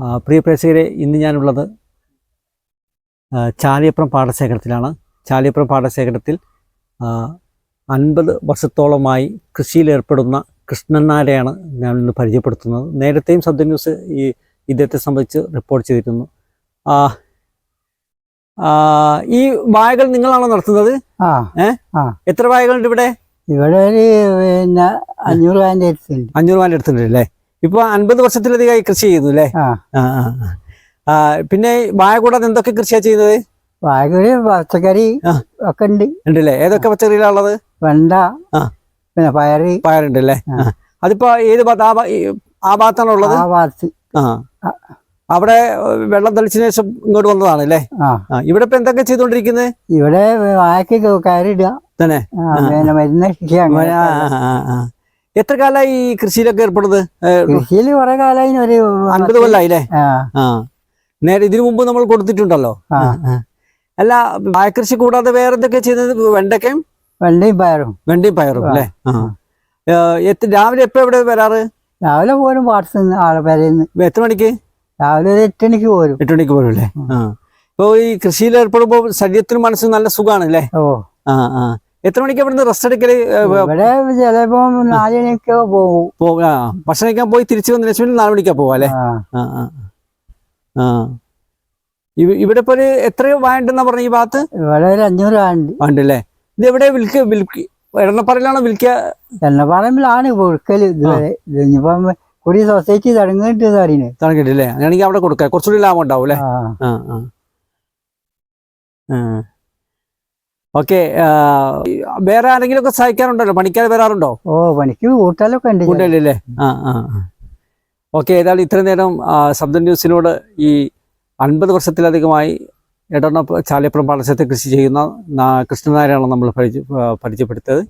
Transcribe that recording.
പ്രിയ പ്രേക്ഷകരെ ഇന്ന് ഞാനുള്ളത് ചാലിയപ്പുറം പാടശേഖരത്തിലാണ്. ചാലിയപ്പുറം പാടശേഖരത്തിൽ അൻപത് വർഷത്തോളമായി കൃഷിയിലേർപ്പെടുന്ന കൃഷ്ണൻ നായരെയാണ് ഞാൻ ഇന്ന് പരിചയപ്പെടുത്തുന്നത്. നേരത്തെയും സബ്ദ ന്യൂസ് ഈ ഇദ്ദേഹത്തെ സംബന്ധിച്ച് റിപ്പോർട്ട് ചെയ്തിരുന്നു. ഈ വായകൾ നിങ്ങളാണോ നടത്തുന്നത്? എത്ര വായകളുണ്ട് ഇവിടെ? ഇവിടെ ഒരു പിന്നെ അഞ്ഞൂറ് അടുത്തുണ്ട്. അഞ്ഞൂറ് വാഴ എടുത്തിട്ടുണ്ട് അല്ലേ? ഇപ്പോൾ അൻപത് വർഷത്തിലധികമായി കൃഷി ചെയ്യുന്നു അല്ലേ? പിന്നെ വാഴ കൂടാതെ എന്തൊക്കെ കൃഷിയാണ് ചെയ്യുന്നത്? വാഴക്കൊരു പച്ചക്കറി. ഒക്കെ ഉണ്ട്. ഉണ്ടല്ലേ? ഏതൊക്കെ പച്ചക്കറികളാണുള്ളത് വെണ്ട പിന്നെ പയറ്. പയറുണ്ട് അല്ലേ. അതിപ്പോ ഏത് ആ ഭാഗത്താണ് ഉള്ളത്? ആ ഭാഗത്ത്. അവിടെ വെള്ളം തെളിച്ചതിന് ശേഷം ഇങ്ങോട്ട് വന്നതാണ് അല്ലേ? ഇവിടെ ഇപ്പൊ എന്തൊക്കെ ചെയ്തോണ്ടിരിക്കുന്നത് ഇവിടെ വാഴക്ക് കയറിടുക തന്നെ. മരുന്ന് കൃഷി. എത്ര കാലമായി ഈ കൃഷിയിലൊക്കെ ഏർപ്പെടുന്നത്? കൃഷിയിൽ കുറെ കാലമായി ഒരു അൻപത് കൊല്ലായില്ലേ? ആ. നേരെ ഇതിനു മുമ്പ് നമ്മൾ കൊടുത്തിട്ടുണ്ടല്ലോ. അല്ല വാഴക്കൃഷി കൂടാതെ വേറെ എന്തൊക്കെ ചെയ്യുന്നത്? വെണ്ടയ്ക്കയും വെണ്ടയും പയറും. വെണ്ടയും പയറും അല്ലേ? രാവിലെ എപ്പോ എവിടെ വരാറ്? രാവിലെ പോരും പാടത്തുനിന്ന് ആളെ പേരെന്ന്. എത്ര മണിക്ക്? രാവിലെ ഒരു എട്ട് മണിക്ക് പോരും. എട്ട് മണിക്ക് പോലും അല്ലേ? ആ. ഇപ്പോൾ ഈ കൃഷിയിൽ ഏർപ്പെടുമ്പോൾ ശരീരത്തിനും മനസ്സിനും നല്ല സുഖമാണ് അല്ലേ? ഓ. ആ ആ. എത്ര മണിക്ക് ഇവിടുന്ന് റെസ്റ്റ് എടുക്കൽ? ഇവിടെ ചിലപ്പോ നാല് മണിക്ക് പോകും. ഭക്ഷണം കഴിക്കാൻ പോയി തിരിച്ചു വന്ന ലക്ഷ്മി നാല് മണിക്കാ പോവാ അല്ലേ? ആ. ആ ആ ആ. ഇവ- ഇവിടെ ഇപ്പൊ ഒരു എത്രയോ വാണ്ടെന്നാ പറഞ്ഞ ഈ ഭാഗത്ത്? ഇവിടെ ഒരു അഞ്ഞൂറ് വാണ്ട് വാണ്ട് അല്ലേ ഇത് എവിടെ? വിൽക്ക് വിൽക്ക് എണ്ണപ്പാറയിലാണോ വിൽക്കുക എണ്ണപ്പാറയിലാണ് കൊടുക്കൽ ഇനിയിപ്പം കുടി സൊസൈറ്റി തടങ്ങിട്ട് അറിയുന്നത് തണക്കിട്ടില്ലേ അങ്ങനെയാണെങ്കിൽ അവിടെ കൊടുക്കാം. കുറച്ചുകൂടി ലാഭം ഉണ്ടാവും അല്ലേ? ആ. ആ. ഓക്കെ വേറെ ആരെങ്കിലും ഒക്കെ സഹായിക്കാറുണ്ടല്ലോ? പണിക്കാർ വരാറുണ്ടോ? ഓ പണിക്ക് കൂട്ടാലൊക്കെ ഉണ്ട്. ഉണ്ടല്ലേ ആ ആ ഓക്കെ ഏതായാലും ഇത്രയും നേരം ശബ്ദ ന്യൂസിനോട് ഈ അൻപത് വർഷത്തിലധികമായി എടണ ചാലിയപ്പുറം പാടശത്തെ കൃഷി ചെയ്യുന്ന കൃഷ്ണനായരാണ് നമ്മൾ പരിചയ പരിചയപ്പെടുത്തിയത്.